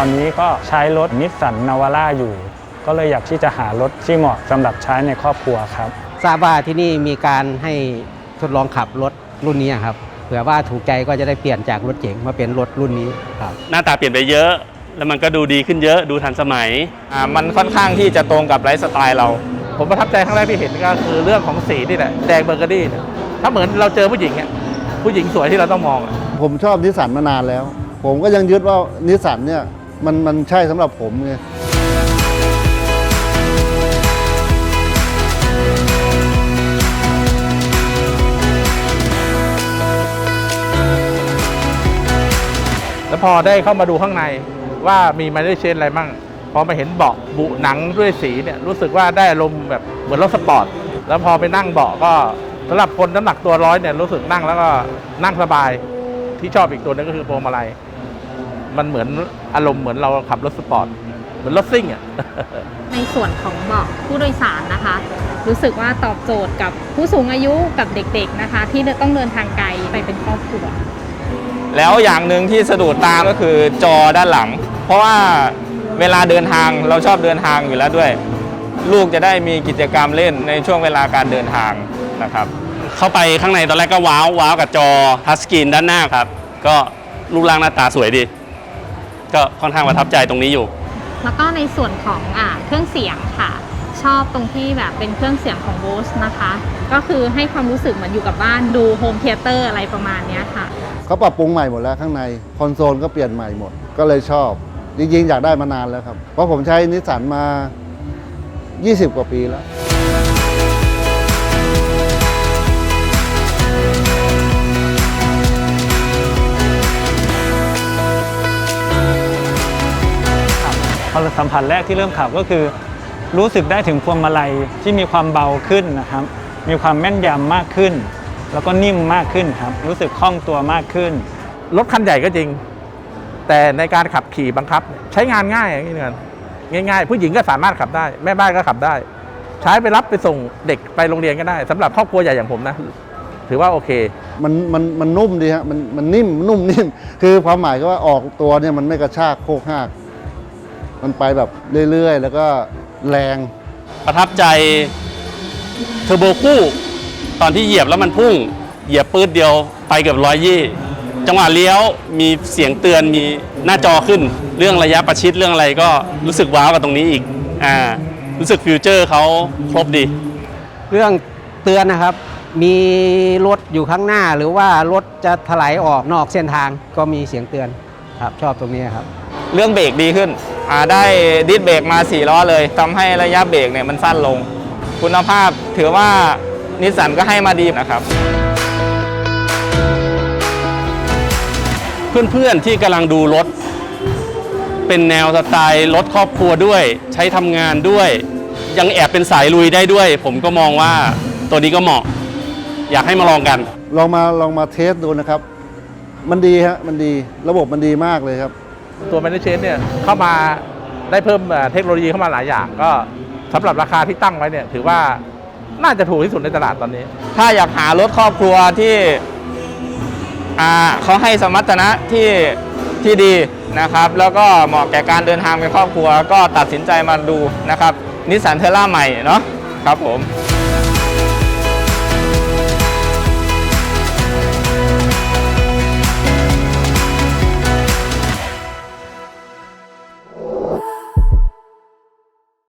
อนนี้ก็ใช้รถนิสสันนาวาร่าอยู่ ก็เลยอยากที่จะหารถที่เหมาะสำหรับใช้ในครอบครัวครับ ทราบว่าที่นี่มีการให้ทดลองขับรถรุ่นนี้ครับเผื่อว่าถูกใจก็จะได้เปลี่ยนจากรถเก๋งมาเป็นรถรุ่นนี้ครับ หน้าตาเปลี่ยนไปเยอะ แล้วมันก็ดูดีขึ้นเยอะดูทันสมัย อ่ามันค่อนข้างที่จะตรงกับไลฟ์สไตล์เรา ผมประทับใจครั้งแรกที่เห็นก็คือเรื่องของสีนี่แหละแดงเบอร์เกอรี่เนี่ยถ้าเหมือนเราเจอผู้หญิงอะผู้หญิงสวยที่เราต้องมองอะ ผมชอบนิสสันมานานแล้ว ผมก็ยังยึดว่านิสสันเนี่ย มันมันใช่สำหรับผมไงแล้วพอได้เข้ามาดูข้างในว่ามีมาได้เชนอะไรมั่งพอมาเห็นเบาะบุหนังด้วยสีเนี่ยรู้สึกว่าได้อารมณ์แบบเหมือนรถสปอร์ตแล้วพอไปนั่งเบาะก็สำหรับคนน้ำหนักตัวร้อยเนี่ยรู้สึกนั่งแล้วก็นั่งสบายที่ชอบอีกตัวนึงก็คือพวงมาลัย มันเหมือนอารมณ์เหมือนเราขับรถสปอร์ตเหมือนรถซิ่งอะ ในส่วนของเบาะผู้โดยสารนะคะ รู้สึกว่าตอบโจทย์กับผู้สูงอายุกับเด็กๆนะคะ ที่ต้องเดินทางไกลไปเป็นครอบครัว แล้วอย่างหนึ่งที่สะดุดตาก็คือจอด้านหลัง เพราะว่าเวลาเดินทางเราชอบเดินทางอยู่แล้วด้วย ลูกจะได้มีกิจกรรมเล่นในช่วงเวลาการเดินทางนะครับ เข้าไปข้างในตอนแรกก็ว้าวว้าวกับจอทัชสกรีนด้านหน้าครับ ก็รูปร่างหน้าตาสวยดี ก็ค่อนข้างประทับใจตรงนี้อยู่ แล้วก็ในส่วนของอ่าเครื่องเสียงค่ะ ชอบตรงที่แบบเป็นเครื่องเสียงของ Bose นะคะ ก็คือให้ความรู้สึกเหมือนอยู่กับบ้านดูโฮมเทเตอร์อะไรประมาณเนี้ยค่ะ เขาปรับปรุงใหม่หมดแล้วข้างในคอนโซลก็เปลี่ยนใหม่หมด ก็เลยชอบ จริงๆ อยากได้มานานแล้วครับ เพราะผมใช้นิสสันมา 20 กว่าปีแล้ว พอสัมผัสแรกที่เริ่มขับก็คือ รู้สึกได้ถึงพวงมาลัยที่มีความเบาขึ้นนะครับ มีความแม่นยำมากขึ้น แล้วก็นิ่มมากขึ้นครับ รู้สึกคล่องตัวมากขึ้น รถคันใหญ่ก็จริง แต่ในการขับขี่บังคับเนี่ยใช้งานง่ายอย่างนี้เงินง่ายๆ ผู้หญิงก็สามารถขับได้ แม่บ้านก็ขับได้ ใช้ไปรับไปส่งเด็กไปโรงเรียนก็ได้สำหรับครอบครัวใหญ่อย่างผมนะ ถือว่าโอเค มันมันมันนุ่มดีฮะมันมันนิ่มนุ่มนิ่ม คือความหมายก็ว่าออกตัวเนี่ยมันไม่กระชากโคกหาก มันไปแบบเรื่อยๆ แล้วก็แรง ประทับใจเทอร์โบคู่ ตอนที่เหยียบแล้วมันพุ่ง เหยียบปืดเดียวไปเกือบร้อยยี่จังหวะเลี้ยวมีเสียงเตือนมีหน้าจอขึ้น เรื่องระยะประชิดเรื่องอะไรก็รู้สึกว้าวกับตรงนี้อีกอ่ารู้สึกฟิวเจอร์เขาครบดี เรื่องเตือนนะครับ มีรถอยู่ข้างหน้าหรือว่ารถจะถลายออกนอกเส้นทางก็มีเสียงเตือนครับชอบตรงนี้ครับ เรื่องเบรกดีขึ้นอ่า ได้ดิสเบรกมา 4 ล้อเลยทำให้ระยะเบรกเนี่ยมันสั้นลง คุณภาพถือว่านิสสันก็ให้มาดีนะครับเพื่อนๆที่กำลังดูรถ เป็นแนวสไตล์รถครอบครัวด้วย ใช้ทำงานด้วย ยังแอบเป็นสายลุยได้ด้วย ผมก็มองว่าตัวนี้ก็เหมาะ อยากให้มาลองกัน ลองมาลองมาเทสดูนะครับ มันดีฮะมันดีระบบมันดีมากเลยครับ ตัวแมนเชนเนี่ยเข้ามาได้เพิ่มเทคโนโลยีเข้ามาหลายอย่าง ก็สำหรับราคาที่ตั้งไว้เนี่ยถือว่าน่าจะถูกที่สุดในตลาดตอนนี้ ถ้าอยากหารถครอบครัวที่เขาให้สมรรถนะที่ที่ดีนะครับ แล้วก็เหมาะแก่การเดินทางเป็นครอบครัว ก็ตัดสินใจมาดูนะครับนิสสันเทอร่าใหม่เนาะครับผม